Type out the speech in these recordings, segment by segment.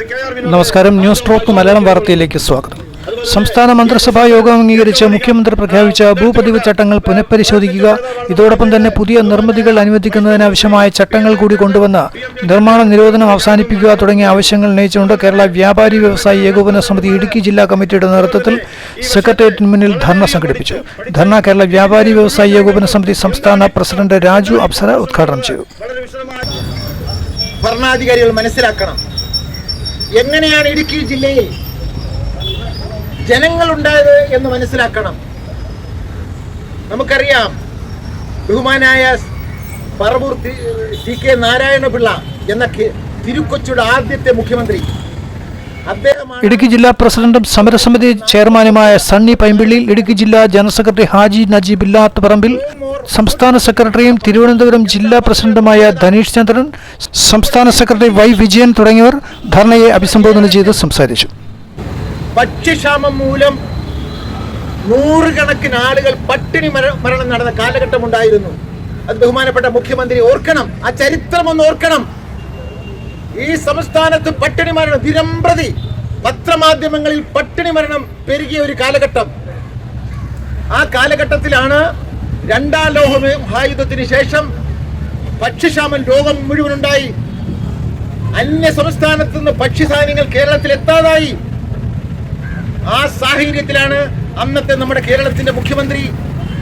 നമസ്കാരം. News troph Malayalam വാർത്തയിലേക്ക് സ്വാഗതം. സംസ്ഥാന മന്ത്രിസഭാ യോഗം അംഗീകരിച്ച് മുഖ്യമന്ത്രി പ്രഖ്യാപിച്ച ഭൂപതിവ് ചട്ടങ്ങൾ പുനഃപരിശോധിക്കുക. ഇതോടൊപ്പം തന്നെ പുതിയ നിർമ്മിതികൾ അനുവദിക്കുന്നതിനാവശ്യമായ ചട്ടങ്ങൾ കൂടി കൊണ്ടുവന്ന് നിർമ്മാണ നിരോധനം അവസാനിപ്പിക്കുക തുടങ്ങിയ ആവശ്യങ്ങൾ ഉന്നയിച്ചുകൊണ്ട് കേരള വ്യാപാരി വ്യവസായി ഏകോപന സമിതി ഇടുക്കി ജില്ലാ കമ്മിറ്റിയുടെ നേതൃത്വത്തിൽ സെക്രട്ടേറിയറ്റിന് മുന്നിൽ ധർണ സംഘടിപ്പിച്ചു. ധർണ കേരള വ്യാപാരി വ്യവസായി ഏകോപന സമിതി സംസ്ഥാന പ്രസിഡന്റ് രാജു അപ്സര ഉദ്ഘാടനം ചെയ്തു. ഭരണാധികാരികൾ മനസ്സിലാക്കണം. എങ്ങനെയാണ് ഇടുക്കി ജില്ലയിൽ ജനങ്ങളുണ്ടായത് എന്ന് മനസ്സിലാക്കണം. നമുക്കറിയാം ബഹുമാനായ പറവൂർ ടി കെ നാരായണപിള്ള എന്ന തിരുക്കൊച്ചിയുടെ ആദ്യത്തെ മുഖ്യമന്ത്രി. ഇടുക്കി ജില്ലാ പ്രസിഡന്റും സമരസമിതി ചെയർമാനുമായ സണ്ണി പൈമ്പിള്ളിയിൽ ഇടുക്കി ജില്ലാ ജനറൽ സെക്രട്ടറി ഹാജി നജീബ് ഇല്ലാത്തപറമ്പിൽ സംസ്ഥാന സെക്രട്ടറിയും തിരുവനന്തപുരം ജില്ലാ പ്രസിഡന്റുമായ ധനീഷ് ചന്ദ്രൻ സംസ്ഥാന സെക്രട്ടറി വൈ വിജയൻ തുടങ്ങിയവർ ധർണയെ അഭിസംബോധന ചെയ്ത് സംസാരിച്ചു. ഭക്ഷ്യക്ഷാമം മൂലം നൂറുകണക്കിന് ആളുകൾ പട്ടിണി മരണം നടന്ന കാലഘട്ടം ഉണ്ടായിരുന്നു അത് ബഹുമാനപ്പെട്ട മുഖ്യമന്ത്രി ഓർക്കണം ആ ചരിത്രം ഒന്ന് ഓർക്കണം. ഈ സംസ്ഥാനത്ത് പട്ടിണി മരണം ദിനംപ്രതി പത്രമാധ്യമങ്ങളിൽ പട്ടിണി മരണം പെരുകിയ ഒരു കാലഘട്ടം. ആ കാലഘട്ടത്തിലാണ് രണ്ടാം ലോക മഹായുദ്ധത്തിന് ശേഷം ഭക്ഷ്യക്ഷാമം ലോകം മുഴുവനുണ്ടായി. അന്യ സംസ്ഥാനത്ത് നിന്ന് ഭക്ഷ്യധാന്യങ്ങൾ കേരളത്തിൽ എത്താതായി ആ സാഹചര്യത്തിലാണ് അന്നത്തെ നമ്മുടെ കേരളത്തിന്റെ മുഖ്യമന്ത്രി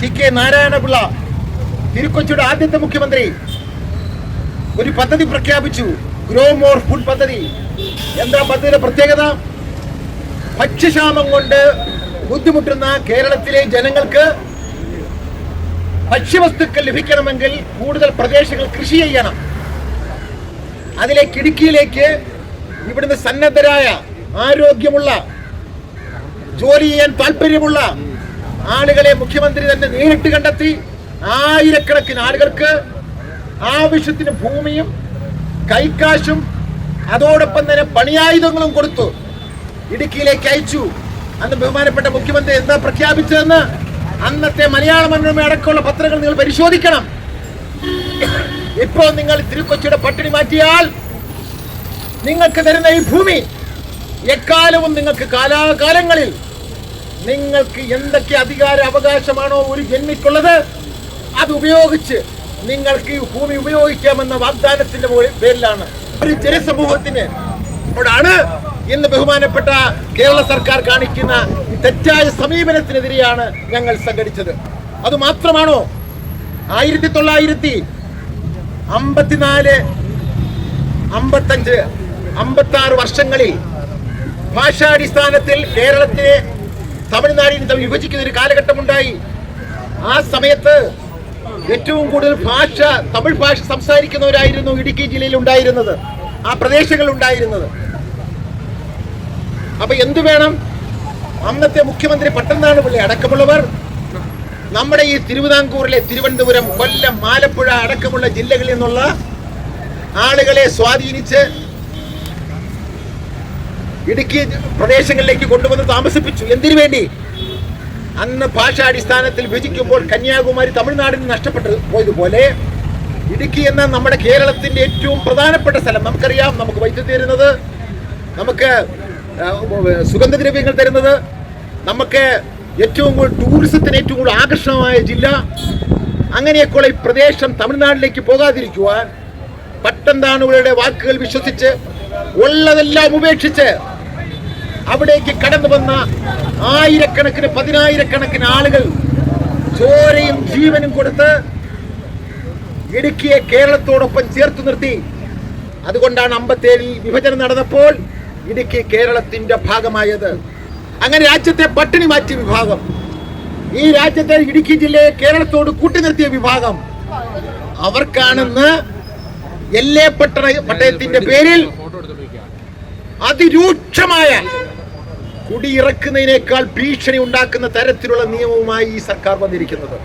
ടി കെ നാരായണപിള്ള തിരുക്കൊച്ചിയുടെ ആദ്യത്തെ മുഖ്യമന്ത്രി ഒരു പദ്ധതി പ്രഖ്യാപിച്ചു. ഗ്രോ മോർ ഫുഡ് പദ്ധതി. എന്താ പദ്ധതിയുടെ പ്രത്യേകത? ഭക്ഷ്യക്ഷാമം കൊണ്ട് ബുദ്ധിമുട്ടുന്ന കേരളത്തിലെ ജനങ്ങൾക്ക് ഭക്ഷ്യവസ്തുക്കൾ ലഭിക്കണമെങ്കിൽ കൂടുതൽ പ്രദേശങ്ങൾ കൃഷി ചെയ്യണം. അതിലേക്ക് ഇടുക്കിയിലേക്ക് ഇവിടുന്ന് സന്നദ്ധരായ ആരോഗ്യമുള്ള ജോലി ചെയ്യാൻ താല്പര്യമുള്ള ആളുകളെ മുഖ്യമന്ത്രി തന്നെ നേരിട്ട് കണ്ടെത്തി ആയിരക്കണക്കിന് ആളുകൾക്ക് ആവശ്യത്തിന് ഭൂമിയും കൈക്കാശും അതോടൊപ്പം തന്നെ പണിയായുധങ്ങളും കൊടുത്തു. ഇടുക്കിയിലേക്ക് അയച്ചു. അന്ന് ബഹുമാനപ്പെട്ട മുഖ്യമന്ത്രി എന്താ പ്രഖ്യാപിച്ചതെന്ന് അന്നത്തെ മലയാള മനോരമ അടക്കമുള്ള പത്രങ്ങൾ നിങ്ങൾ പരിശോധിക്കണം. ഇപ്പോൾ നിങ്ങൾ തിരുക്കൊച്ചിയുടെ പട്ടിണി മാറ്റിയാൽ നിങ്ങൾക്ക് തരുന്ന ഈ ഭൂമി എക്കാലവും നിങ്ങൾക്ക് കാലാകാലങ്ങളിൽ നിങ്ങൾക്ക് എന്തൊക്കെ അധികാര അവകാശമാണോ ഒരു ജന്മിക്കുള്ളത് അത് ഉപയോഗിച്ച് നിങ്ങൾക്ക് ഈ ഭൂമി ഉപയോഗിക്കാമെന്ന വാഗ്ദാനത്തിന്റെ പേരിലാണ്. ഒരു ജനസമൂഹത്തിന് ോടാണ് ഇന്ന് ബഹുമാനപ്പെട്ട കേരള സർക്കാർ കാണിക്കുന്ന തെറ്റായ സമീപനത്തിനെതിരെയാണ് ഞങ്ങൾ സംഘടിച്ചത്. അത് മാത്രമാണോ ആയിരത്തി തൊള്ളായിരത്തി അമ്പത്തിനാല് അമ്പത്തഞ്ച് അമ്പത്തി ആറ് വർഷങ്ങളിൽ ഭാഷാടിസ്ഥാനത്തിൽ കേരളത്തിലെ തമിഴ്നാടിനെ തമ്മിൽ വിഭജിക്കുന്ന ഒരു കാലഘട്ടമുണ്ടായി. ആ സമയത്ത് ഏറ്റവും കൂടുതൽ ഭാഷ തമിഴ് ഭാഷ സംസാരിക്കുന്നവരായിരുന്നു ഇടുക്കി ജില്ലയിൽ ഉണ്ടായിരുന്നത് ആ പ്രദേശങ്ങളിൽ ഉണ്ടായിരുന്നത്. അപ്പൊ എന്തു വേണം? അന്നത്തെ മുഖ്യമന്ത്രി പട്ടംനാട് പിള്ളി അടക്കമുള്ളവർ നമ്മുടെ ഈ തിരുവിതാംകൂറിലെ തിരുവനന്തപുരം കൊല്ലം ആലപ്പുഴ അടക്കമുള്ള ജില്ലകളിൽ നിന്നുള്ള ആളുകളെ സ്വാധീനിച്ച് ഇടുക്കി പ്രദേശങ്ങളിലേക്ക് കൊണ്ടുവന്ന് താമസിപ്പിച്ചു. എന്തിനു വേണ്ടി? അന്ന് ഭാഷാടിസ്ഥാനത്തിൽ വിഭജിക്കുമ്പോൾ കന്യാകുമാരി തമിഴ്നാടിന് നഷ്ടപ്പെട്ടു പോയതുപോലെ ഇടുക്കി എന്ന നമ്മുടെ കേരളത്തിന്റെ ഏറ്റവും പ്രധാനപ്പെട്ട സ്ഥലം നമുക്കറിയാം. നമുക്ക് വൈദ്യുതി തരുന്നത് നമുക്ക് സുഗന്ധദ്രവ്യങ്ങൾ തരുന്നത് നമുക്ക് ഏറ്റവും കൂടുതൽ ടൂറിസത്തിന് ഏറ്റവും കൂടുതൽ ആകർഷണമായ ജില്ല. അങ്ങനെയൊക്കെയുള്ള ഈ പ്രദേശം തമിഴ്നാട്ടിലേക്ക് പോകാതിരിക്കുവാൻ പട്ടന്താണുകളുടെ വാക്കുകൾ വിശ്വസിച്ച് ഉള്ളതെല്ലാം ഉപേക്ഷിച്ച് അവിടേക്ക് കടന്നു വന്ന ആയിരക്കണക്കിന് പതിനായിരക്കണക്കിന് ആളുകൾ ചോരയും ജീവനും കൊടുത്ത് ഇടുക്കിയെ കേരളത്തോടൊപ്പം ചേർത്തു നിർത്തി. അതുകൊണ്ടാണ് അമ്പത്തേഴിൽ വിഭജനം നടന്നപ്പോൾ ഇടുക്കി കേരളത്തിന്റെ ഭാഗമായത്. അങ്ങനെ രാജ്യത്തെ പട്ടിണി മാറ്റിയ വിഭാഗം. ഈ രാജ്യത്തെ ഇടുക്കി ജില്ലയെ കേരളത്തോട് കൂട്ടി നിർത്തിയ വിഭാഗം. അവർക്കാണെന്ന് എല്ലേ പട്ടണ പട്ടയത്തിന്റെ പേരിൽ അതിരൂക്ഷമായ കുടിയിറക്കുന്നതിനേക്കാൾ ഭീഷണി ഉണ്ടാക്കുന്ന തരത്തിലുള്ള നിയമവുമായി ഈ സർക്കാർ വന്നിരിക്കുന്നത്.